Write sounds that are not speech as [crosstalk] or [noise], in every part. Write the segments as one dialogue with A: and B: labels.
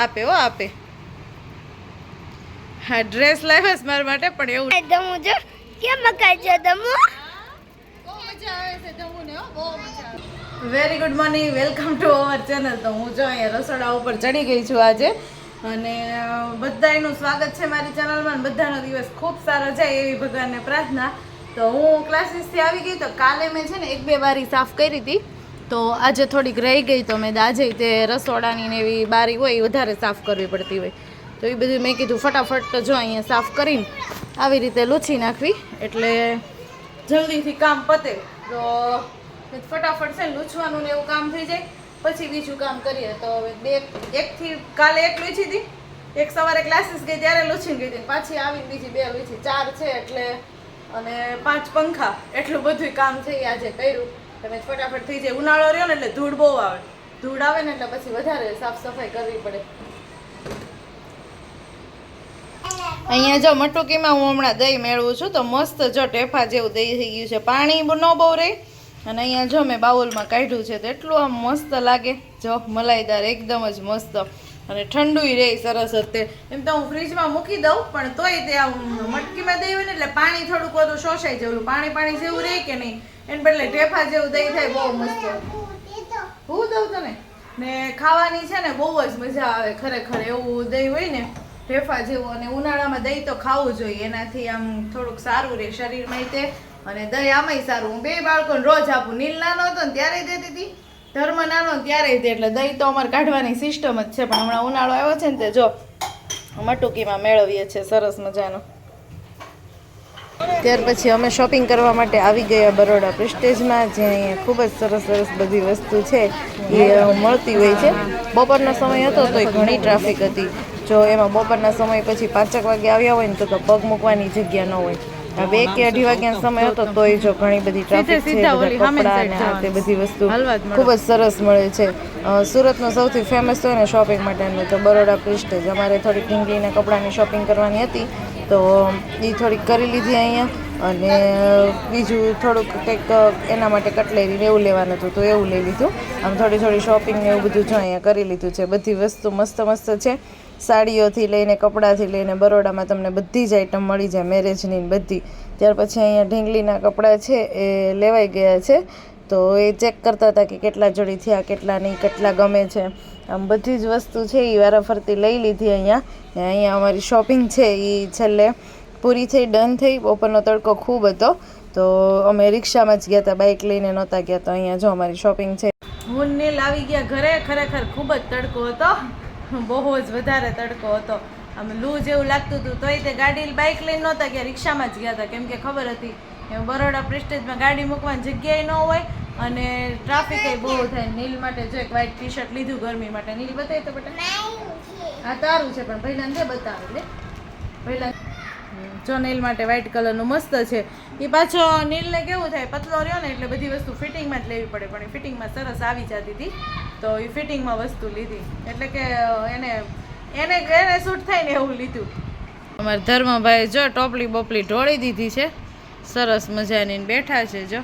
A: આપે હો આપે. હા ડ્રેસ લાવ્યા મારા માટે પણ એવું
B: દમુ જો કેમ મકાઈ છે દમુ
A: very good morning welcome to our channel તો હું જો અહીંયા રસોડા ઉપર ચડી ગઈ છું આજે. અને અ, બધાયનું સ્વાગત છે મારી ચેનલમાં બધાનો દિવસ ખૂબ સારો જાય એવી ભગવાનને પ્રાર્થના. તો હું ક્લાસીસથી આવી ગઈ તો કાલે મેં છે ને એક બે વારી સાફ કરી હતી. તો આજે થોડીક રહી ગઈ તો મેં આજે તે રસોડાની ને એવી બારી હોય એ વધારે સાફ કરવી પડતી હોય. તો એ બધું મેં કીધું ફટાફટ જો અહીંયા સાફ કરીને આવી રીતે લૂછી નાખવી. એટલે જલ્દીથી કામ પતે તો ફટાફટ છે લૂછવાનું ને એવું કામ થઈ જાય. પછી બીજું કામ કરીએ તો બે એકથી કાલે એક લૂછી હતી. એક સવારે ક્લાસીસ ગઈ ત્યારે લૂછીને ગઈ હતી. પાછી આવીને બીજી બે લૂછી. ચાર છે એટલે અને પાંચ પંખા. એટલું બધું કામ થઈ આજે કર્યું. તમે ફટાફટ થઈ જાય. ઉનાળો રહ્યો ને એટલે ધૂળ બહુ આવે. ધૂળ આવે ને એટલે પછી વધારે સાફ સફાઈ કરવી પડે. અહીંયા જો મટુકીમાં હું હમણાં દહીં મેળવું છું, તો મસ્ત જો ટેફા જેવું દહીં થઈ ગયું છે. પાણી ન બહુ રહે. અને અહીંયા જો મેં બાઉલમાં કાઢ્યું છે, તો એટલું આમ મસ્ત લાગે. જો મલાઈદાર એકદમ જ મસ્ત. અને ઠંડુય રહે સરસ હતે એમ તો હું ફ્રીજમાં મૂકી દઉં, પણ તોય તે આમ મટકીમાં દહીં હોય ને એટલે પાણી થોડુંક બધું શોષાઈ જેવું પાણી પાણી જેવું રહે કે નહીં? એને બદલે ટેફા જેવું દહીં થાય બહુ મસ્ત. હું દઉં તને? ને ખાવાની છે ને બહુ જ મજા આવે ખરેખર. એવું દહીં હોય ને, ઢેફા જેવું અને ઉનાળામાં દહીં તો ખાવું જોઈએ. એનાથી આમ થોડુંક સારું રહે શરીરમાં તે અને દહીં આમાંય સારું. હું બે બાળકોને રોજ આપું. નીલ નાનો હતો ને ત્યારે દેતી હતી. ધર્મ નાનો ને ત્યારે દે એટલે દહીં તો અમારે કાઢવાની સિસ્ટમ જ છે. પણ હમણાં ઉનાળો આવ્યો છે ને તે જો, મટુકીમાં મેળવીએ છીએ. સરસ મજાનો. ત્યાર પછી અમે શોપિંગ કરવા માટે આવી ગયા બરોડા પ્રેસ્ટેજમાં જ્યાં અહીંયા ખૂબ જ સરસ સરસ બધી વસ્તુ છે એ મળતી હોય છે. બપોરનો સમય હતો તો ઘણી ટ્રાફિક હતી. જો એમાં બપોરના સમય પછી પાંચેક વાગે આવ્યા હોય ને તો તો પગ મૂકવાની જગ્યા ન હોય. બે કે અઢી વાગ્યાનો સમય હતો તોય જો ઘણી બધી ટ્રાફિક છે કપડાં તે બધી વસ્તુ ખૂબ જ સરસ મળે છે. સુરતનો સૌથી ફેમસ હોય ને શોપિંગ માટેનું તો બરોડા પ્રેસ્ટેજ અમારે થોડી ઢીંગલીના કપડાની શોપિંગ કરવાની હતી. તો એ થોડીક કરી લીધી અહીંયા અને બીજું થોડુંક કંઈક એના માટે કટલેરી ને એવું લેવાનું હતું તો એવું લઈ લીધું. આમ થોડી થોડી શોપિંગ ને એવું બધું જો અહીંયા કરી લીધું છે. બધી વસ્તુ મસ્ત મસ્ત છે. સાડીઓથી લઈને, કપડાંથી લઈને, બરોડામાં તમને બધી જ આઈટમ મળી જાય મેરેજની બધી. ત્યાર પછી અહીંયા ઢીંગલીના કપડાં છે એ લેવાઈ ગયા છે. તો એ ચેક કરતા હતા કે કેટલા જોડી થયા, કેટલા નહીં, કેટલા ગમે છે. આમ બધી જ વસ્તુ છે એ વારાફરતી લઈ લીધી અહીંયા. ને અહીંયા અમારી શોપિંગ છે એ છેલ્લે. પૂરી થઈ ડન થઈ. બપોરનો તડકો ખૂબ હતો. તો અમે રિક્ષામાં જ ગયા હતા બાઇક લઈને નહોતા ગયા. તો અહીંયા જો અમારી શોપિંગ છે. હું નીલ આવી ગયા ઘરે. ખરેખર ખૂબ જ તડકો હતો. બહુ જ વધારે તડકો હતો. આમ લૂ જેવું લાગતું હતું. તોય તે ગાડી બાઇક લઈને નહોતા ગયા. રિક્ષામાં જ ગયા હતા કેમ કે ખબર હતી બરોડા પ્રેસ્ટેજમાં ગાડી મૂકવાની જગ્યાએ ન હોય. અને ટ્રાફિક બહુ થાય. નીલ માટે જો એક વ્હાઈટ ટી શર્ટ લીધું ગરમી માટે. નીલ બતાવી તો બેટા. આ તારું છે, પણ પહેલા ને બતાવે, લે. પહેલા જો નીલ માટે વ્હાઈટ કલરનું મસ્ત છે. એ પાછો નીલને કેવું થાય? પતલો રહ્યો ને એટલે બધી વસ્તુ ફિટિંગમાં જ લેવી પડે. પણ એ ફિટિંગમાં સરસ આવી જતી હતી. તો એ ફિટિંગમાં વસ્તુ લીધી. એટલે કે એને એને એને સૂટ થાય ને એવું લીધું. અમારા ધર્મભાઈ જો ટોપલી બોપલી ઢોળી દીધી છે. સરસ મજાની બેઠા છે, જો.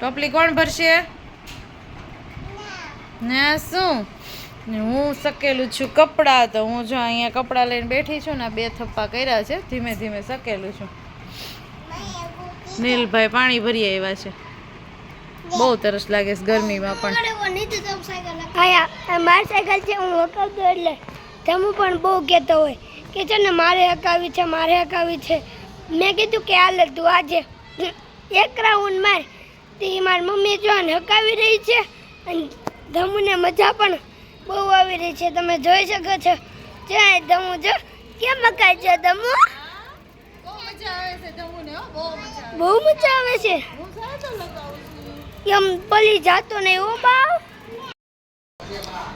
A: ટોપલી કોણ ભરશે? ના શું? હું સકેલું છું કપડાં, તો હું જો અહીંયા કપડાં લઈને બેઠી છું ને બે થપ્પા કર્યા છે, ધીમે ધીમે સકેલું છું. નીલભાઈ પાણી ભરી આવ્યા છે. બહુ તરસ લાગે છે ગરમીમાં પણ.
B: આયા મારી સાયકલ છે, હું હકાવતો એટલે તમે પણ બહુ કહેતો હોય. કે છે ને, મારે હકાવી છે, મારે હકાવી છે. મેં કીધું કે હાલ તું આજે એક રાઉન્ડ માર. તે મારી મમ્મી જો હકાવી રહી છે અને ધમુને મજા પણ બહુ આવી રહી છે. તમે જોઈ શકો છો. જો ધમુ જો. કેમ હકાય છે ધમુ? બહુ મજા આવે છે એમ પલી જાતો નહીં એવો બાવ.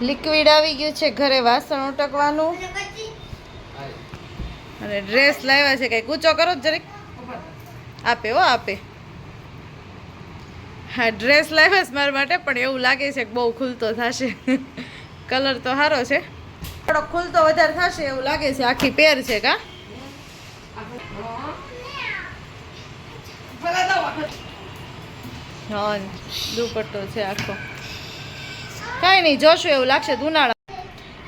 A: લિક્વિડ આવી ગયું છે ઘરે વાસણ ઉટકવાનું. અને ડ્રેસ લાવ્યા છે કઈ કૂચો કરો જરીક. આપે હો આપે. હા ડ્રેસ લાવ્યા છે મારા માટે, પણ એવું લાગે છે કે બહુ ખુલતો થશે. કલર તો સારો છે. થોડો ખુલતો વધારે થશે એવું લાગે છે. આખી પેર છે કા? હા, દુપટ્ટો છે આખો. કાંઈ નહીં, જોશું એવું લાગશે ઉનાળા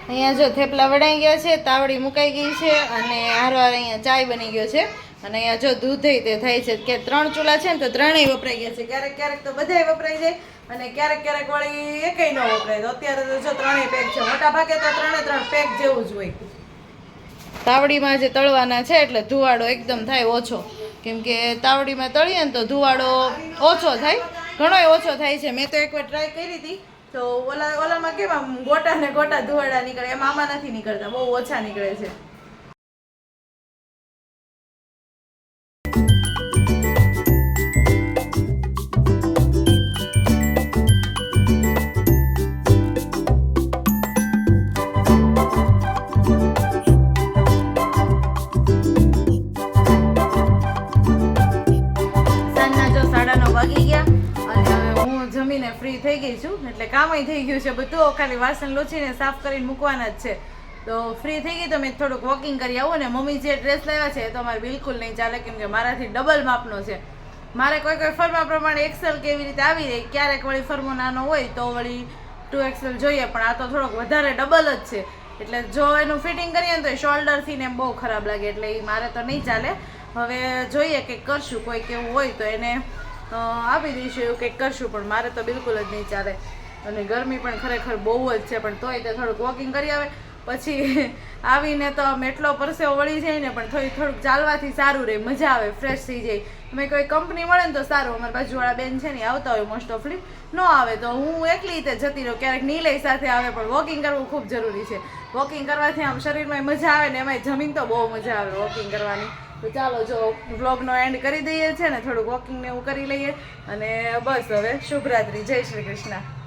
A: અહીંયા જો થેપલા વડાઈ ગયા છે, તાવડી મુકાઈ ગઈ છે અને હારવાર અહીંયા ચાય બની ગયો છે. અને અહીંયા જો દૂધ તે થાય છે કે ત્રણ ચૂલા છે ને તો ત્રણેય વપરાઈ ગયા છે. ક્યારેક ક્યારેક તો બધાય વપરાઈ જાય અને ક્યારેક ક્યારેક વળી એકેય ન વપરાય. તો અત્યારે તો જો ત્રણેય પેક છે. મોટા ભાગે તો ત્રણે ત્રણ પેક જેવું જ હોય. તાવડીમાં જે તળવાના છે એટલે ધુવાડો એકદમ થાય ઓછો. કેમ કે તાવડીમાં તળીએ ને તો ધુવાડો ઓછો થાય. ઘણોય ઓછો થાય છે. મેં તો એકવાર ટ્રાય કરી હતી. તો ઓલા ઓલામાં કેમ આમ ગોટા ને ગોટા ધુવાડા નીકળે. એમાં આમાં નથી નીકળતા. બહુ ઓછા નીકળે છે. વાગી ગયા. અને હું જમીને ફ્રી થઈ ગઈ છું, એટલે કામય થઈ ગયું છે બધું. ખાલી વાસણ લૂછીને સાફ કરીને મૂકવાના જ છે. તો ફ્રી થઈ ગઈ તો મેં થોડુંક વોકિંગ કરી આવું ને મમ્મી જે ડ્રેસ લાવ્યા છે એ તો અમારે બિલકુલ નહીં ચાલે, કેમ કે મારાથી ડબલ માપનો છે. મારે કોઈ કોઈ ફર્મા પ્રમાણે એક્સેલ કેવી રીતે આવી રહી, ક્યારેક વળી ફર્મો નાનો હોય તો વળી ટુ એક્સેલ જોઈએ, પણ આ તો થોડોક વધારે ડબલ જ છે. એટલે જો એનું ફિટિંગ કરીએ ને તો શોલ્ડરથી ને બહુ ખરાબ લાગે, એટલે એ મારે તો નહીં ચાલે. હવે જોઈએ કંઈક કરશું, કોઈ કેવું હોય તો એને આપી દઈશું એવું કંઈક કરશું, પણ મારે તો બિલકુલ જ નહીં ચાલે. અને ગરમી પણ ખરેખર બહુ જ છે, પણ તોય તે થોડુંક વોકિંગ કરી આવે. પછી [laughs] આવીને તો મેટલો પરસેવો વળી જાય ને, પણ થોડી થોડુંક ચાલવાથી સારું રહે, મજા આવે ફ્રેશ થઈ જાય. અમે કોઈ કંપની મળે ને તો સારું, અમારી બાજુવાળા બેન છે ને આવતા હોય મોસ્ટ ઓફલી ન આવે તો હું એકલી રીતે જતી રહું, ક્યારેક નીલય સાથે આવે, પણ વોકિંગ કરવું ખૂબ જરૂરી છે. વોકિંગ કરવાથી આમ શરીરમાં મજા આવે ને, એમાંય જમીન તો બહુ મજા આવે વોકિંગ કરવાની. તો ચાલો જો વ્લોગનો એન્ડ કરી દઈએ છે ને, થોડુંક વોકિંગ ને એવું કરી લઈએ. અને બસ હવે, શુભરાત્રી. જય શ્રી કૃષ્ણ.